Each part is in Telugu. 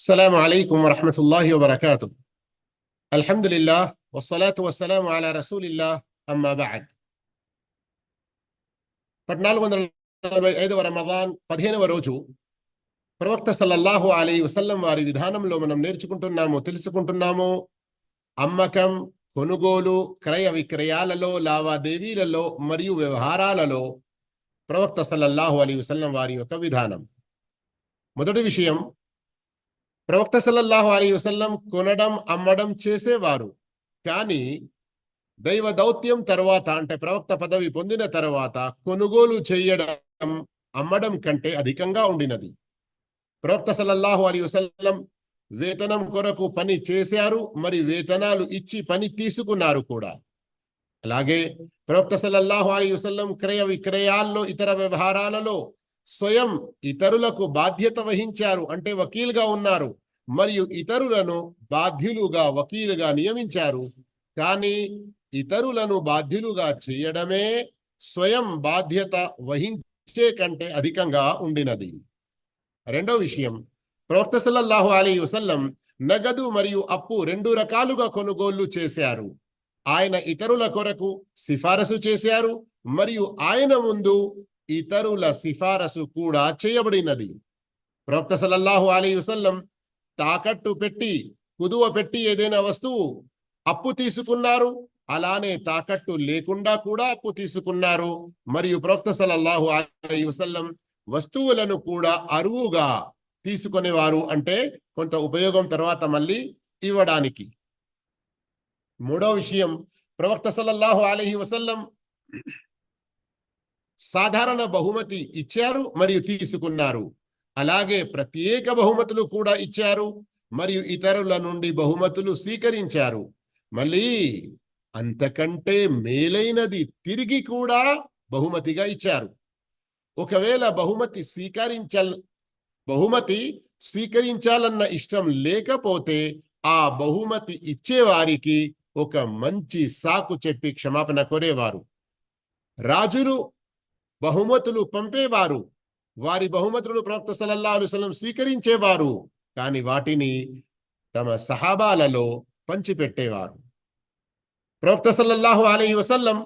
السلام عليكم ورحمة الله وبركاته الحمد لله والصلاة والسلام على رسول الله أما بعد పద్నాలుగు వందల నలభై ఐదవ రమదాన్ పదిహేనవ రోజు ప్రవక్త సల్లల్లాహు అలీ వసల్లం వారి విధానంలో మనం నేర్చుకుంటున్నాము తెలుసుకుంటున్నాము అమ్మకం కొనుగోలు క్రయ విక్రయాలలో లావాదేవీలలో మరియు వ్యవహారాలలో ప్రవక్త సల్లల్లాహు అలీ వసల్లం వారి యొక్క విధానం మొదటి విషయం ప్రవక్త సల్లల్లాహు అలీ వసల్లం కొనడం అమ్మడం చేసేవారు. కానీ దైవ దౌత్యం తర్వాత అంటే ప్రవక్త పదవి పొందిన తర్వాత కొనుగోలు చేయడం అమ్మడం కంటే అధికంగా ఉండినది. ప్రవక్త సల్లల్లాహు అలీ వసల్లం వేతనం కొరకు పని చేశారు మరి వేతనాలు ఇచ్చి పని తీసుకున్నారు కూడా. అలాగే ప్రవక్త సల్లల్లాహు అలీ వసల్లం క్రయ విక్రయాల్లో ఇతర వ్యవహారాలలో స్వయం ఇతరులకు బాధ్యత వహించారు అంటే వకీలుగా ఉన్నారు. మరియు ఇతరులను బాధ్యులుగా వకీలుగా నియమించారు. కానీ ఇతరులను బాధ్యులుగా చేయడమే స్వయం బాధ్యత వహించే కంటే అధికంగా ఉండినది. రెండో విషయం ప్రవక్త సల్లల్లాహు అలీ వసల్లం నగదు మరియు అప్పు రెండు రకాలుగా కొనుగోళ్ళు చేశారు. ఆయన ఇతరుల కొరకు సిఫారసు చేశారు మరియు ఆయన ముందు ఇతరుల సిఫారసు కూడా చేయబడినది. ప్రవక్త సలల్లాహు అలీ వసల్లం తాకట్టు పెట్టి కుదువ పెట్టి ఏదైనా వస్తువు అప్పు తీసుకున్నారు అలానే తాకట్టు లేకుండా కూడా అప్పు తీసుకున్నారు. మరియు ప్రవక్త సలల్లాహు అలీ వసల్లం వస్తువులను కూడా అరువుగా తీసుకునేవారు అంటే కొంత ఉపయోగం తర్వాత మళ్ళీ ఇవ్వడానికి. మూడో విషయం ప్రవక్త సల్లల్లాహు అలైహి వసల్లం సాధారణ బహుమతి ఇచ్చారు మరియు తీసుకున్నారు. అలాగే ప్రత్యేక బహుమతులు కూడా ఇచ్చారు మరియు ఇతరుల నుండి బహుమతులు స్వీకరించారు. మళ్ళీ అంతకంటే మేలైనది తిరిగి కూడా బహుమతిగా ఇచ్చారు. ఒకవేళ బహుమతి స్వీకరించ బహుమతి స్వీకరించాలన్న ఇష్టం లేకపోతే ఆ బహుమతి ఇచ్చేవారికి ఒక మంచి సాకు చెప్పి క్షమాపణ కోరేవారు. రాజులు బహుమతులు పంపేవారు. వారి బహుమతులను ప్రవక్త సలల్లా అలుసలం స్వీకరించేవారు. కానీ వాటిని తమ సహాబాలలో పంచిపెట్టేవారు. ప్రవక్త సల్లల్లాహు అలీ వసల్లం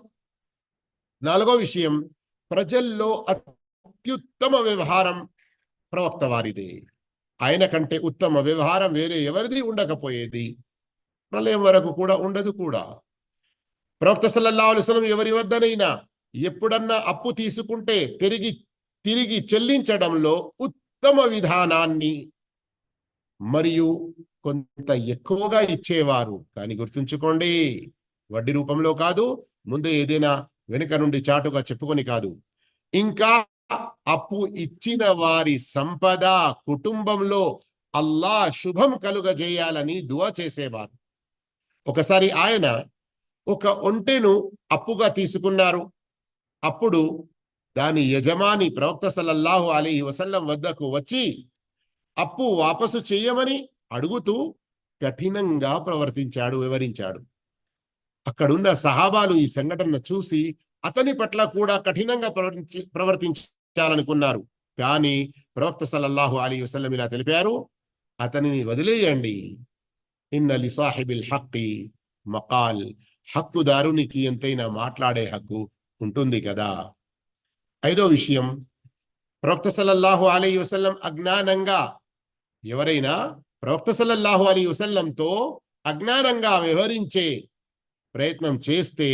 నాలుగో విషయం ప్రజల్లో అత్యుత్తమ వ్యవహారం ప్రవక్త వారిదే. ఆయన కంటే ఉత్తమ వ్యవహారం వేరే ఎవరిది ఉండకపోయేది. ప్రళయం వరకు కూడా ఉండదు కూడా. ప్రవక్త సల్లల్లాహు అలుసలం ఎవరి వద్దనైనా ఎప్పుడన్నా అప్పు తీసుకుంటే తిరిగి తిరిగి చెల్లించడంలో ఉత్తమ విధానాన్ని మరియు కొంత ఎక్కువగా ఇచ్చేవారు. కానీ గుర్తుంచుకోండి వడ్డీ రూపంలో కాదు ముందు ఏదైనా వెనుక నుండి చాటుగా చెప్పుకొని కాదు. ఇంకా అప్పు ఇచ్చిన వారి సంపద కుటుంబంలో అల్లా శుభం కలుగజేయాలని దువా చేసేవారు. ఒకసారి ఆయన ఒక ఒంటెను అప్పుగా తీసుకున్నారు. అప్పుడు దాని యజమాని ప్రవక్త సల్లల్లాహు అలీ వసల్లం వద్దకు వచ్చి అప్పు వాపసు చేయమని అడుగుతూ కఠినంగా ప్రవర్తించాడు వివరించాడు. అక్కడున్న సహాబాలు ఈ సంఘటన చూసి అతని పట్ల కూడా కఠినంగా ప్రవర్తించి ప్రవర్తించాలనుకున్నారు. కానీ ప్రవక్త సల్లల్లాహు అలీ వసల్లం ఇలా తెలిపారు అతనిని వదిలేయండి. ఇన్నలి సాహిబిల్ హక్కి మకాల్ హక్కుదారునికి ఎంతైనా మాట్లాడే హక్కు ఉంటుంది కదా. ఐదో విషయం ప్రవక్త సల్లల్లాహు అలీ వసల్లం అజ్ఞానంగా ఎవరైనా ప్రవక్త సల్లల్లాహు అలీ వసల్లంతో అజ్ఞానంగా వ్యవహరించే ప్రయత్నం చేస్తే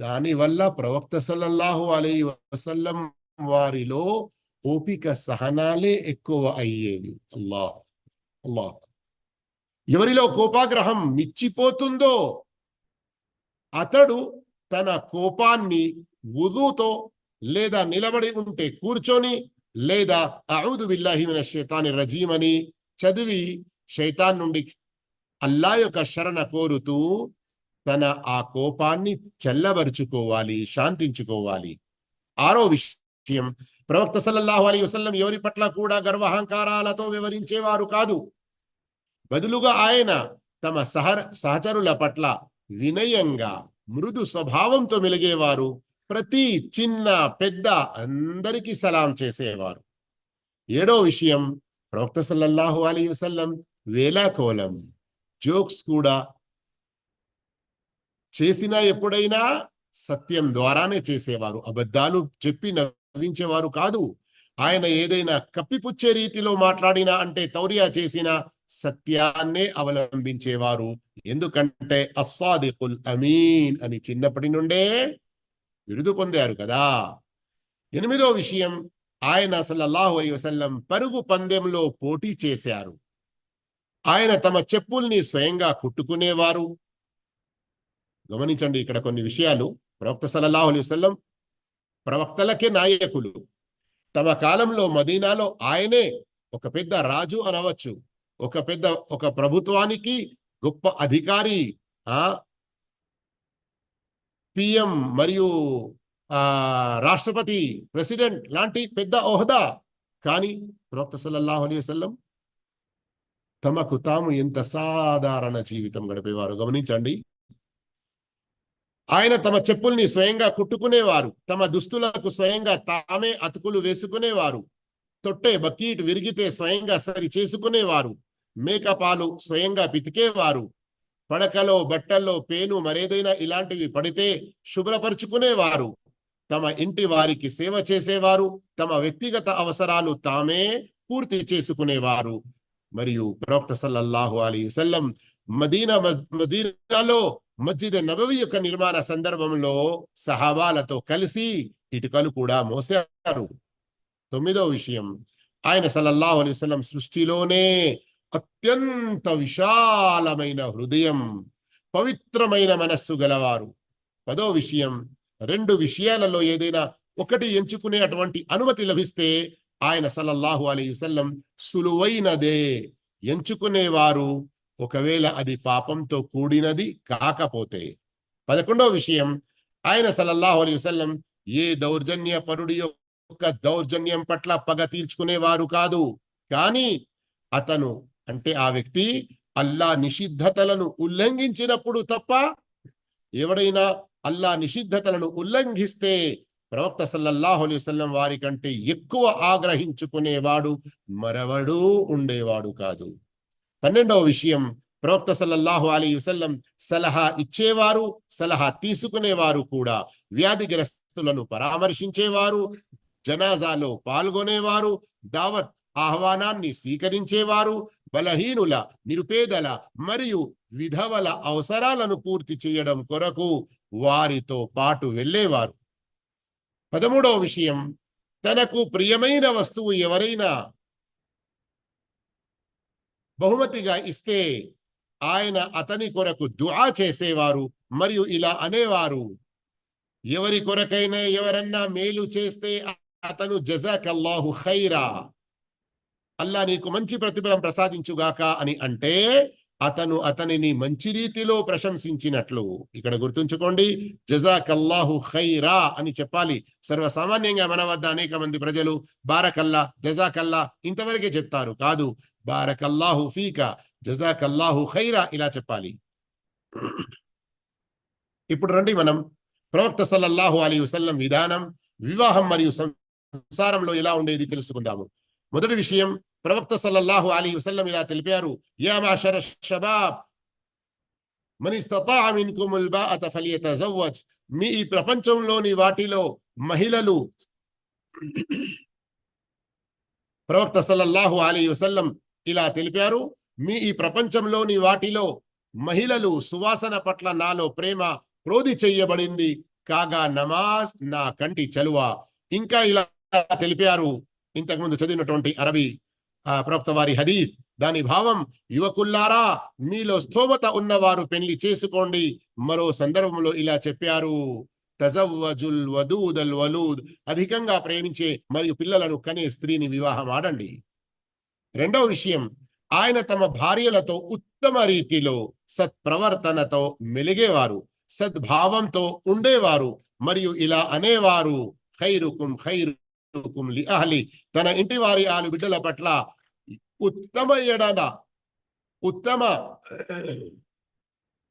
దానివల్ల ప్రవక్త సల్లల్లాహు అలీ వసల్లం వారిలో ఓపిక సహనాలే ఎక్కువ అయ్యేవి. అల్లాహ్ అల్లాహ్. ఎవరిలో కోపాగ్రహం మిచ్చిపోతుందో అతడు తన కోపాన్ని ఉదుతో లేదా నిలబడి ఉంటే కూర్చొని లేదా అఊదు బిల్లాహిమిన శైతాని షైతాని అని చదివి శైతాన్ నుండి అల్లా యొక్క శరణ కోరుతూ తన ఆ కోపాన్ని చల్లబరుచుకోవాలి శాంతించుకోవాలి. ఆరో విషయం ప్రవక్త సల్లల్లాహు అలీ వసల్లం ఎవరి పట్ల కూడా గర్వహంకారాలతో వివరించేవారు కాదు. బదులుగా ఆయన తమ సహ సహచరుల పట్ల వినయంగా మృదు స్వభావంతో మెలిగేవారు. ప్రతి చిన్న పెద్ద అందరికీ సలాం చేసేవారు. ఏడో విషయం ప్రవక్త సల్లల్లాహు అలీ వసల్లం వేలాకోలం. జోక్స్ కూడా చేసిన ఎప్పుడైనా సత్యం ద్వారానే చేసేవారు. అబద్ధాలు చెప్పి నవ్వించేవారు కాదు. ఆయన ఏదైనా కప్పిపుచ్చే రీతిలో మాట్లాడినా అంటే తౌర్య చేసినా సత్యాన్నే అవలంబించేవారు. ఎందుకంటే అస్సాదికుల్ అమీన్ అని చిన్నప్పటి నుండే బిరుదు పొందారు కదా. ఎనిమిదో విషయం ఆయన సల్లల్లాహు అలీ వసల్లం పరుగు పందెంలో పోటీ చేశారు. ఆయన తమ చెప్పుల్ని స్వయంగా కుట్టుకునేవారు. గమనించండి ఇక్కడ కొన్ని విషయాలు. ప్రవక్త సల్లల్లాహు అలీ వసల్లం ప్రవక్తలకే నాయకులు. తమ కాలంలో మదీనాలో ఆయనే ఒక పెద్ద రాజు అనవచ్చు. ఒక పెద్ద ఒక ప్రభుత్వానికి గొప్ప అధికారి ఆ పిఎం మరియు ఆ రాష్ట్రపతి ప్రెసిడెంట్ లాంటి పెద్ద ఓహదా కానీ ప్రవక్త సల్లల్లాహు అలీ వసల్లం తమకు తాము ఎంత సాధారణ జీవితం గడిపేవారు గమనించండి. ఆయన తమ చెప్పుల్ని స్వయంగా కుట్టుకునేవారు. తమ దుస్తులకు స్వయంగా తామే అతుకులు వేసుకునేవారు. తొట్టే బకీట్ విరిగితే స్వయంగా సరి చేసుకునేవారు. మేకపాలు స్వయంగా పితికేవారు పడకలో బట్టల్లో పేను మరేదైనా ఇలాంటివి పడితే శుభ్రపరుచుకునేవారు. తమ ఇంటి వారికి సేవ చేసేవారు. తమ వ్యక్తిగత అవసరాలు తామే పూర్తి చేసుకునేవారు. మరియు ప్రవక్త సల్లల్లాహు అలీ వసల్లం మదీనా మదీనాలో మస్జిద్ నబవి యొక్క నిర్మాణ సందర్భంలో సహాబాలతో కలిసి ఇటుకలు కూడా మోసారు తొమ్మిదో విషయం. ఆయన సల్లల్లాహు అలైహి సృష్టిలోనే అత్యంత విశాలమైన హృదయం పవిత్రమైన మనస్సు గలవారు. పదో విషయం రెండు విషయాలలో ఏదైనా ఒకటి ఎంచుకునే అటువంటి అనుమతి లభిస్తే ఆయన సల్లల్లాహు అలీ వసల్లం సులువైనదే. ఎంచుకునేవారు ఒకవేళ అది పాపంతో కూడినది కాకపోతే. పదకొండో విషయం ఆయన సల్లల్లాహు అలీ వసల్లం ఏ దౌర్జన్య పరుడి యొక్క దౌర్జన్యం పట్ల పగ తీర్చుకునేవారు కాదు. కానీ అతను అంటే ఆ వ్యక్తి అల్లా నిషిద్ధతలను ఉల్లంఘించినప్పుడు తప్ప ఎవడైనా అల్లా నిషిద్ధతలను ఉల్లంఘిస్తే ప్రవక్త సల్లల్లాహు అలైహి వారి కంటే ఎక్కువ ఆగ్రహించుకునేవాడు మరవడు ఉండేవాడు కాదు. పన్నెండవ విషయం ప్రవక్త సల్లల్లాహు అలీ వసల్లం సలహా ఇచ్చేవారు సలహా తీసుకునేవారు కూడా వ్యాధిగ్రస్తులను పరామర్శించేవారు జనాజాలో పాల్గొనేవారు దావత్ ఆహ్వానాన్ని స్వీకరించేవారు బలహీనుల నిరుపేదల మరియు విధవల అవసరాలను పూర్తి చేయడం కొరకు వారితో పాటు వెళ్ళేవారు. పదమూడవ విషయం తనకు ప్రియమైన వస్తువు ఎవరైనా బహుమతిగా ఇస్తే ఆయన అతని కొరకు దుఆ చేసేవారు మరియు ఇలా అనేవారు ఎవరి కొరకైనా ఎవరన్నా మేలు చేస్తే అతను జజాకల్లాహు ఖైరా. అల్లా నీకు మంచి ప్రతిఫలం ప్రసాదించుగాక అని అంటే అతను అతనిని మంచి రీతిలో ప్రశంసించినట్లు. ఇక్కడ గుర్తుంచుకోండి జజాకల్లాహు ఖైరా అని చెప్పాలి. సర్వసామాన్యంగా మన వద్ద అనేక మంది ప్రజలు బారకల్లా జజాకల్లా ఇంతవరకే చెప్తారు. కాదు బారకల్లాహు ఫీక జజాకల్లాహు ఖైరా ఇలా చెప్పాలి. ఇప్పుడు రండి మనం ప్రవక్త సల్లల్లాహు అలీ వసల్లం విధానం వివాహం మరియు సంసారంలో ఎలా ఉండేది తెలుసుకుందాము. మొదటి విషయం ప్రవక్త సల్లల్లాహు అలీ వసల్లం ఇలా తెలిపారు యా మాషర షబాబ్ మీ ఈ ప్రపంచంలోని వాటిలో మహిళలు ప్రవక్త సల్లల్లాహు అలీ వసల్లం ఇలా తెలిపారు మీ ఈ ప్రపంచంలోని వాటిలో మహిళలు సువాసన పట్ల నాలో ప్రేమ క్రోధి చెయ్యబడింది కాగా నమాజ్ నా కంటి చలువ. ఇంకా ఇలా తెలిపారు ఇంతకుముందు చదివినటువంటి అరబీ ప్రవక్త వారి హదీద్ దాని భావం యువకుల్లారా మీలో స్థోమత ఉన్నవారు పెళ్ళి చేసుకోండి. మరో సందర్భంలో ఇలా చెప్పారు. తజవ్వజుల్ వదూదల్ వలూద్ అధికంగా ప్రేమించే మరియు పిల్లలను కనే స్త్రీని వివాహం ఆడండి. రెండవ విషయం ఆయన తమ భార్యలతో ఉత్తమ రీతిలో సత్ప్రవర్తనతో మెలిగేవారు సద్భావంతో ఉండేవారు మరియు ఇలా అనేవారు ఖైరుకుం ఖైరు లి అహలి తన ఇంటి వారి ఆలు బిడ్డల పట్ల ఉత్తమ ఎడన ఉత్తమ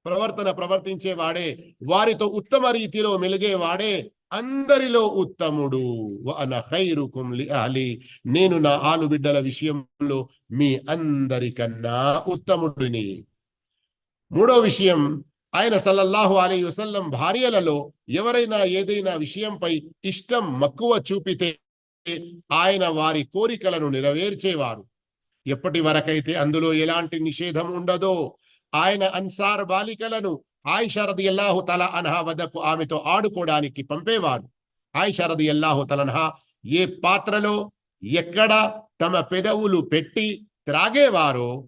ప్రవర్తన ప్రవర్తించేవాడే వారితో ఉత్తమ రీతిలో మెలిగేవాడే అందరిలో ఉత్తముడు. లి నేను నా ఆలు బిడ్డల విషయంలో మీ అందరికన్నా ఉత్తముడిని. మూడో విషయం ఆయన సల్లల్లాహు అలీ వసల్లం భార్యలలో ఎవరైనా ఏదైనా విషయంపై ఇష్టం మక్కువ చూపితే ఆయన వారి కోరికలను నెరవేర్చేవారు. ఎప్పటి వరకైతే అందులో ఎలాంటి నిషేధం ఉండదో ఆయన అన్సార్ బాలికలను ఆయిషా ఎల్లాహు తల అన్హా వద్దకు ఆమెతో ఆడుకోవడానికి పంపేవారు. ఆయిషా ఎల్లాహు తలన్హా ఏ పాత్రలో ఎక్కడ తమ పెదవులు పెట్టి త్రాగేవారో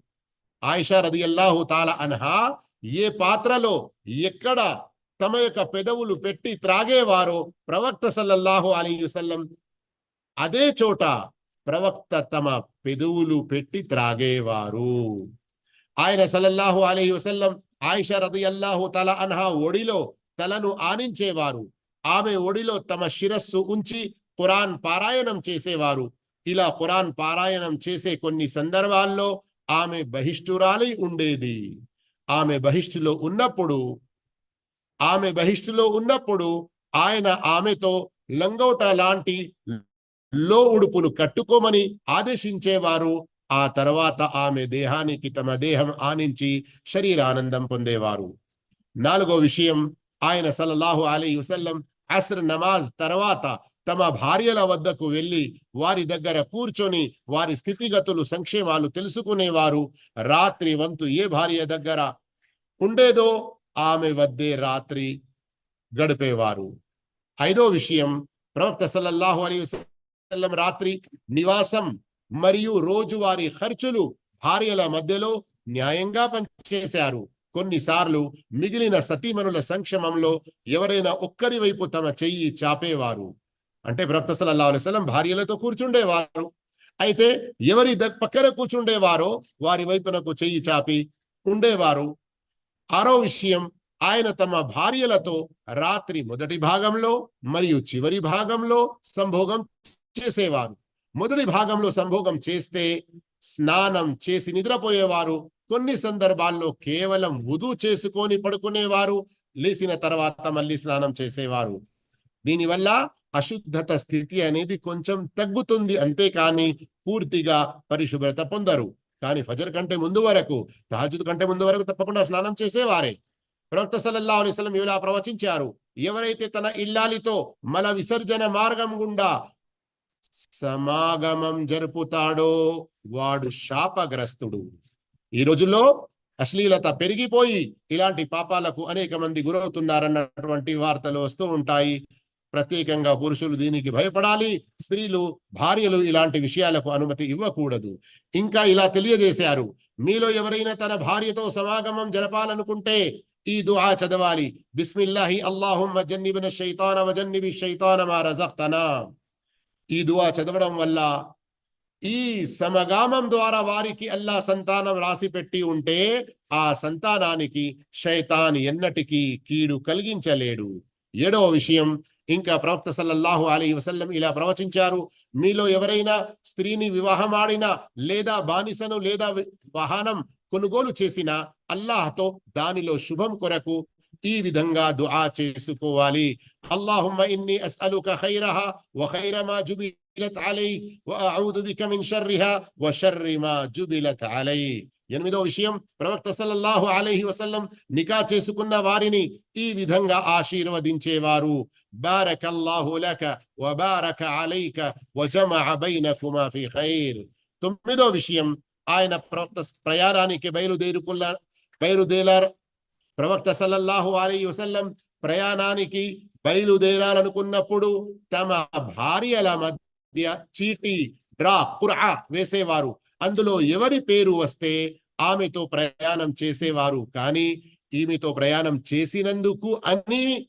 ఆయిషారది ఎల్లాహు తాల అన్హా ఏ పాత్రలో ఎక్కడ తమ యొక్క పెదవులు పెట్టి త్రాగేవారో ప్రవక్త సల్లల్లాహు అలీ వసల్లం అదే చోట ప్రవక్త తమ పెదువులు పెట్టి త్రాగేవారు. ఆయన సల్లల్లాహు అలీ వసల్లం ఆయిష రదయల్లాహు తల అన్హా ఒడిలో తలను ఆనించేవారు. ఆమె ఒడిలో తమ శిరస్సు ఉంచి ఖురాన్ పారాయణం చేసేవారు. ఇలా ఖురాన్ పారాయణం చేసే కొన్ని సందర్భాల్లో ఆమె బహిష్ఠురాలై ఉండేది. ఆమె బహిష్ఠులో ఉన్నప్పుడు ఆమె బహిష్ఠులో ఉన్నప్పుడు ఆయన ఆమెతో లంగోట లాంటి లో ఉడుపును కట్టుకోమని ఆదేశించేవారు. ఆ తర్వాత ఆమె దేహానికి తమ దేహం ఆనించి శరీరానందం పొందేవారు. నాలుగో విషయం ఆయన సల్లల్లాహు అలీ వసల్లం అసర్ నమాజ్ తర్వాత తమ భార్యల వద్దకు వెళ్ళి వారి దగ్గర కూర్చొని వారి స్థితిగతులు సంక్షేమాలు తెలుసుకునేవారు. రాత్రి వంతు ఏ భార్య దగ్గర ఉండేదో ఆమె వద్దే రాత్రి గడిపేవారు. ఐదో విషయం ప్రవక్త సల్లల్లాహు అలీ వసల్లం రాత్రి నివాసం మరియు రోజువారీ ఖర్చులు భార్యల మధ్యలో న్యాయంగా పనిచేశారు. కొన్నిసార్లు మిగిలిన సతీమణుల సంక్షేమంలో ఎవరైనా ఒక్కరి వైపు తమ చెయ్యి చాపేవారు. అంటే ప్రవక్త సల్లల్లాహు అలైవలం భార్యలతో కూర్చుండేవారు. అయితే ఎవరి దగ్ పక్కన కూర్చుండేవారో వారి వైపునకు చెయ్యి చాపి ఉండేవారు. ఆరో విషయం ఆయన తమ భార్యలతో రాత్రి మొదటి భాగంలో మరియు చివరి భాగంలో సంభోగం చేసేవారు. మొదటి భాగంలో సంభోగం చేస్తే స్నానం చేసి నిద్రపోయేవారు. కొన్ని సందర్భాల్లో కేవలం వుదు చేసుకొని పడుకునేవారు. లేచిన తర్వాత మళ్ళీ స్నానం చేసేవారు. దీనివల్ల అశుద్ధత స్థితి అనేది కొంచెం తగ్గుతుంది. అంతేకాని పూర్తిగా పరిశుభ్రత పొందరు. కానీ ఫజర్ కంటే ముందు వరకు తహజుద్ కంటే ముందు వరకు తప్పకుండా స్నానం చేసేవారే. ప్రవక్త సల్లల్లాహు అలైహి ఇలా ప్రవచించారు. ఎవరైతే తన ఇల్లాలితో మల విసర్జన మార్గం గుండా సమాగమం జరుపుతాడో వాడు శాపగ్రస్తుడు. ఈ రోజుల్లో అశ్లీలత పెరిగిపోయి ఇలాంటి పాపాలకు అనేక మంది గురవుతున్నారన్నటువంటి వార్తలు వస్తూ ఉంటాయి. ప్రత్యేకంగా పురుషులు దీనికి భయపడాలి స్త్రీలు భార్యలు ఇలాంటి విషయాలకు అనుమతి ఇవ్వకూడదు. ఇంకా ఇలా తెలియజేశారు. మీలో ఎవరైనా తన భార్యతో సమాగమం జరపాలనుకుంటే ఈ దుఆ చదవాలి. బిస్మిల్లాహి అల్లాహుమ్మ జన్నిబిన శైతాన వజన్నిబి శైతాన మా రజక్తనా. ఈ దువా చదవడం వల్ల ఈ సమగామం ద్వారా వారికి అల్లా సంతానం రాసి పెట్టి ఉంటే ఆ సంతానానికి శైతాన్ ఎన్నటికీ కీడు కలిగించలేడు. ఏడవ విషయం ఇంకా ప్రవక్త సల్లల్లాహు అలీ వసల్లం ఇలా ప్రవచించారు మీలో ఎవరైనా స్త్రీని వివాహమాడిన లేదా బానిసను లేదా వాహనం కొనుగోలు చేసిన అల్లాహ్తో దానిలో శుభం కొరకు ఈ విధంగా దుఆ చేసుకోవాలి. అల్లాహుమ్మ ఇన్ని అస్అలుక ఖైరహా వ ఖైర మా జుబిలత్ అలై వ అఊదు బిక మిన్ షర్రిహా వ షర్రి మా జుబిలత్ అలై. ఎనిమిదో విషయం ప్రవక్త సల్లల్లాహు అలైహి వసల్లం నికా చేసుకున్న వారిని ఈ విధంగా ఆశీర్వదించేవారు. బారకల్లాహు లక వ బారక అలైక వ జమఅ బైనకుమా ఫి ఖైర్. తొమ్మిదో విషయం ఆయన ప్రవక్త ప్రయాణానికి బయలుదేరుకున్న బయలుదేరారు ప్రవక్త సల్లల్లాహు అలీ వసల్లం ప్రయాణానికి బయలుదేరాలనుకున్నప్పుడు తమ భార్యల మధ్య చీటీ డ్రా కురా వేసేవారు. అందులో ఎవరి పేరు వస్తే ఆమెతో ప్రయాణం చేసేవారు. కానీ ఈమెతో ప్రయాణం చేసినందుకు అని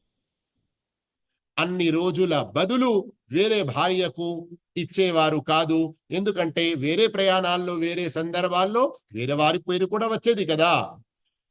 అన్ని రోజుల బదులు వేరే భార్యకు ఇచ్చేవారు కాదు. ఎందుకంటే వేరే ప్రయాణాల్లో వేరే సందర్భాల్లో వేరే వారి పేరు కూడా వచ్చేది కదా.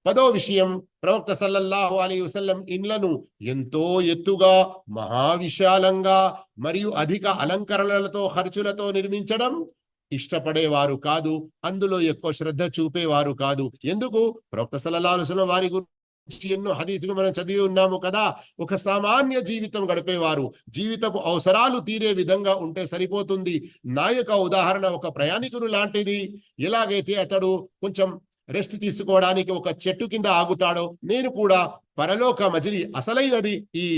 పదో విషయం. ప్రవక్త సల్లల్లాహు అలీ వసల్లం ఇండ్లను ఎంతో ఎత్తుగా మహావిశాలంగా మరియు అధిక అలంకరణలతో ఖర్చులతో నిర్మించడం ఇష్టపడేవారు కాదు. అందులో ఎక్కువ శ్రద్ధ చూపేవారు కాదు. ఎందుకు? ప్రవక్త సల్లల్లాహు వారి గురించి ఎన్నో హదీతులు మనం చదివి ఉన్నాము కదా. ఒక సామాన్య జీవితం గడిపేవారు. జీవితపు అవసరాలు తీరే విధంగా ఉంటే సరిపోతుంది. నా యొక్క ఉదాహరణ ఒక ప్రయాణికుడు లాంటిది. ఎలాగైతే అతడు కొంచెం రెస్ట్ తీసుకోవడానికి ఒక చెట్టు కింద ఆగుతాడో నేను కూడా పరలోక మజిలి అసలైనది ఈ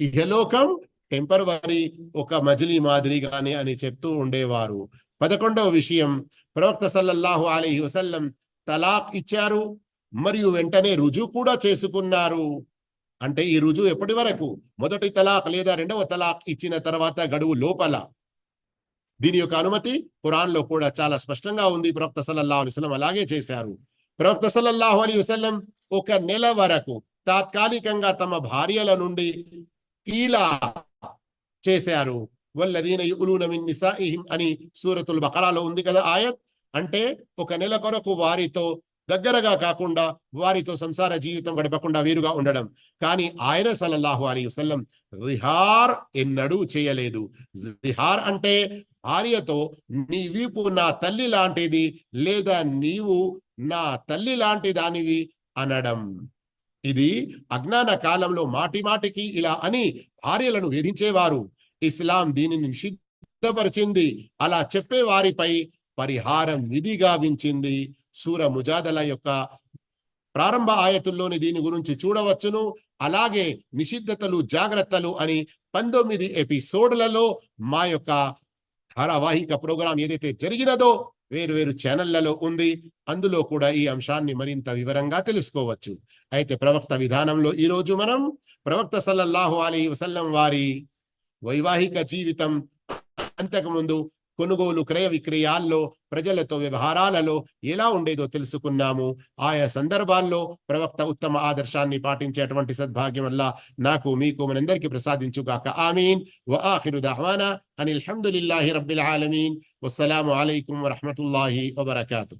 ఇహలోకం టెంపరవరీ ఒక మజిలీ మాదిరిగానే అని చెప్తూ ఉండేవారు. పదకొండవ విషయం ప్రవక్త సల్లల్లాహు అలీ వసల్లం తలాక్ ఇచ్చారు మరియు వెంటనే రుజువు కూడా చేసుకున్నారు. అంటే ఈ రుజువు ఎప్పటి వరకు? మొదటి తలాక్ లేదా రెండవ తలాక్ ఇచ్చిన తర్వాత గడువు లోపల. దీని యొక్క అనుమతి ఖురాన్లో కూడా చాలా స్పష్టంగా ఉంది. ప్రవక్త సల్లల్లాహు అలైహి వసల్లం అలాగే చేశారు. ప్రవక్త సల్లల్లాహు అలైహి వసల్లం ఒక నెల వరకు తాత్కాలికంగా తమ భార్యల నుండి ఇలా చేశారు. వల్లదీన యులున మిన్ నిసాయిహిం అని సూరతుల్ బకరాలో ఉంది కదా ఆయత్. అంటే ఒక నెల కొరకు వారితో దగ్గరగా కాకుండా వారితో సంసార జీవితం గడపకుండా వీరుగా ఉండడం. కానీ ఆయన సల్లల్లాహు అలీ వసల్లం జిహార్ ఎన్నడూ చేయలేదు. జిహార్ అంటే భార్యతో నీ వీపు నా తల్లి లాంటిది లేదా నీవు నా తల్లి లాంటి దానివి అనడం. ఇది అజ్ఞాన కాలంలో మాటి మాటికి ఇలా అని భార్యలను వేధించేవారు. ఇస్లాం దీనిని నిషిద్ధపరిచింది. అలా చెప్పే వారిపై పరిహారం విధి గావించింది సూర ముజాదల యొక్క ప్రారంభ ఆయతుల్లోని దీని గురించి చూడవచ్చును. అలాగే నిషిద్ధతలు జాగ్రత్తలు అని పంతొమ్మిది ఎపిసోడ్లలో మా యొక్క ధారావాహిక ప్రోగ్రాం ఏదైతే జరిగినదో వేరు వేరు ఛానళ్ళలో ఉంది. అందులో కూడా ఈ అంశాన్ని మరింత వివరంగా తెలుసుకోవచ్చు. అయితే ప్రవక్త విధానంలో ఈ రోజు మనం ప్రవక్త సల్లల్లాహు అలీ వసల్లం వారి వైవాహిక జీవితం అంతకుముందు కొనుగోలు క్రయ విక్రయాల్లో ప్రజలతో వ్యవహారాలలో ఎలా ఉండేదో తెలుసుకున్నాము. ఆయా సందర్భాల్లో ప్రవక్త ఉత్తమ ఆదర్శాన్ని పాటించేటువంటి సద్భాగ్యం వల్ల నాకు మీకు మనందరికీ ప్రసాదించుగాక. ఆమీన్. వ ఆఖిరు దహవానా అనిల్ హమ్దులిల్లాహి రబ్బిల్ ఆలమీన్. వస్సలాము అలైకుం వరహమతుల్లాహి వబర్కాతు.